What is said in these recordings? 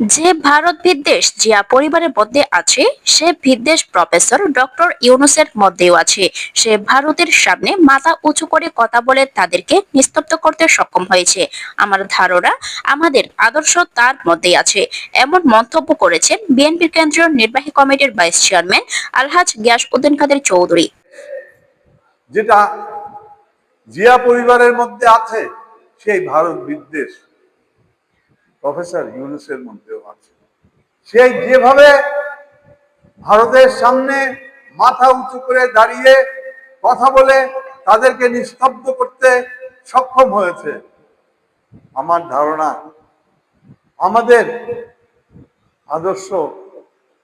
যে ভারত বিদ্বেষ জিয়া পরিবারের মধ্যে আছে, সে বিদ্বেষ প্রফেসর ডক্টর ইউনুসের মধ্যেও আছে। সে ভারতের সামনে মাথা উঁচু করে কথা বলে তাদেরকে নিস্তব্ধ করতে সক্ষম হয়েছে। আমার ধারণা, আমাদের আদর্শ তার মধ্যেই আছে। এমন মন্তব্য করেছেন বিএনপির কেন্দ্রীয় নির্বাহী কমিটির ভাইস চেয়ারম্যান আলহাজ গিয়াস উদ্দিন কাদের চৌধুরী। যেটা জিয়া পরিবারের মধ্যে আছে, সেই ভারত বিদ্বেষ। প্রফেসর ইউনুসের মধ্যেও আছে। সে যেভাবে ভারতের সামনে মাথা উঁচু করে দাঁড়িয়ে কথা বলে তাদেরকে নিস্তব্ধ করতে সক্ষম হয়েছে, আমার ধারণা আমাদের আদর্শ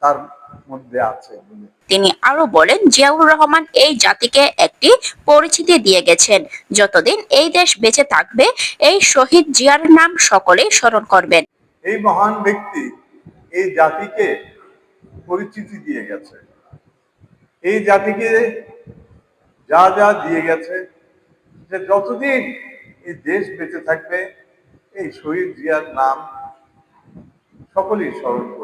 তার মধ্যে আছে। তিনি আরও বলেন জিয়াউর রহমান এই জাতিকে একটি পরিচিতি দিয়ে গেছেন। যতদিন এই দেশ বেঁচে থাকবে এই শহীদ জিয়ার নাম সকলেই স্মরণ করবেন। এই মহান ব্যক্তি এই জাতিকে পরিচিতি দিয়ে গেছে। এই জাতিকে যা যা দিয়ে গেছে যে যতদিন এই দেশ বেঁচে থাকবে এই শহীদ জিয়ার নাম সকলেই স্মরণ করবে।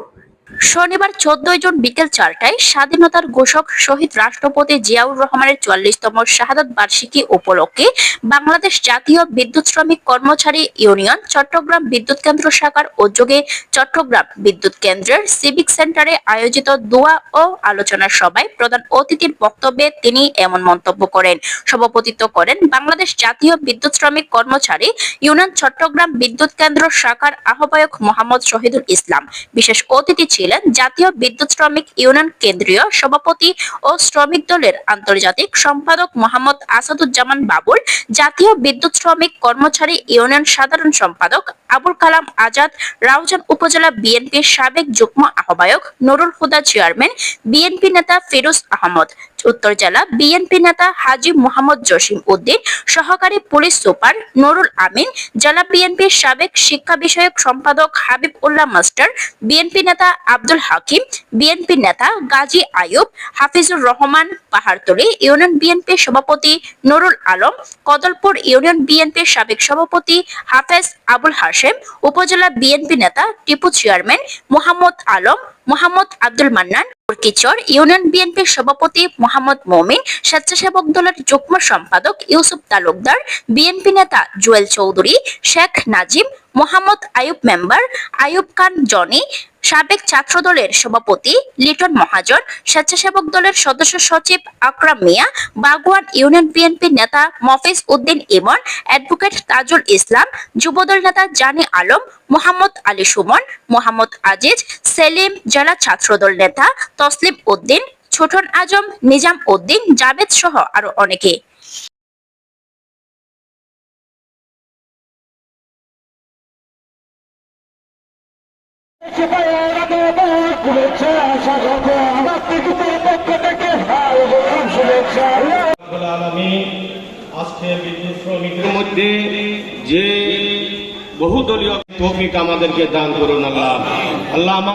শনিবার চোদ্দই জুন বিকেল চারটায় স্বাধীনতার ঘোষক শহীদ রাষ্ট্রপতি জিয়াউর রহমানের চুয়াল্লিশতম শাহাদত বার্ষিকী উপলক্ষে বাংলাদেশ জাতীয় বিদ্যুৎ শ্রমিক কর্মচারী ইউনিয়ন চট্টগ্রাম বিদ্যুৎ কেন্দ্র শাখার উদ্যোগে চট্টগ্রাম বিদ্যুৎ কেন্দ্রের সিভিক সেন্টারে আয়োজিত দোয়া ও আলোচনা সভায় প্রধান অতিথির বক্তব্যে তিনি এমন মন্তব্য করেন। সভাপতিত্ব করেন বাংলাদেশ জাতীয় বিদ্যুৎ শ্রমিক কর্মচারী ইউনিয়ন চট্টগ্রাম বিদ্যুৎ কেন্দ্র শাখার আহ্বায়ক মোহাম্মদ শহীদুল ইসলাম। বিশেষ অতিথি ছিলেন জাতীয় বিদ্যুৎ শ্রমিক ইউনিয়ন কেন্দ্রীয় সভাপতি ও শ্রমিক দলের আন্তর্জাতিক সম্পাদক মোহাম্মদ আসাদুজ্জামান বাবুল, জাতীয় বিদ্যুৎ শ্রমিক কর্মচারী ইউনিয়ন সাধারণ সম্পাদক আবুল কালাম আজাদ, রাউজান উপজেলা বিএনপির সাবেক যুগ্ম আহ্বায়ক নুরুল হুদা চেয়ারম্যান, বিএনপি নেতা ফিরোজ আহমদ, উত্তর জেলা বিএনপি নেতা হাজি মোহাম্মদ জসিম উদ্দিন, সহকারী পুলিশ সুপার নুরুল আমিন, জেলা বিএনপির সাবেক শিক্ষা বিষয়ক সম্পাদক হাবিব উল্লাহ মাস্টার, বিএনপি নেতা আব্দুল হাকিম, বিএনপি নেতা গাজী আয়ুব হাফিজুর রহমান পাহাড়তলী, ইউনিয়ন বিএনপির সভাপতি নুরুল আলম, কদলপুর ইউনিয়ন বিএনপির সাবেক সভাপতি হাফেজ আবুল হাশেম, উপজেলা বিএনপি নেতা টিপু চেয়ারম্যান মোহাম্মদ আলম, মোহাম্মদ আব্দুল মান্নান কিচর ইউনিয়ন বিএনপির সভাপতি মোহাম্মদ মমিন, স্বেচ্ছাসেবক দলের যুগ্ম সম্পাদক ইউসুফ তালুকদার, বিএনপি নেতা জুয়েল চৌধুরী, শেখ নাজিম, মোহাম্মদ আয়ুব মেম্বার আয়ুব খান জনি সাবেক ছাত্র দলের সভাপতি, লিটন মহাজন, স্বেচ্ছাসেবক দলের সদস্য সচিব আকরাম মিয়া বাগুয়ান ইউনিয়ন বিএনপি নেতা মফিজ উদ্দিন ইমন, অ্যাডভোকেট তাজুল ইসলাম, যুবদল নেতা জানি আলম, মোহাম্মদ আলী সুমন, মোহাম্মদ আজিজ, সেলিম জেলা ছাত্রদল নেতা তসলিম উদ্দিন, ছোটন আজম, নিজাম উদ্দিন জাবেদ সহ আরও অনেকে। আজকে বিদ্যুৎ মধ্যে যে বহুদলীয় তৌফিক আমাদেরকে দান করুন আল্লাহ। আল্লাহ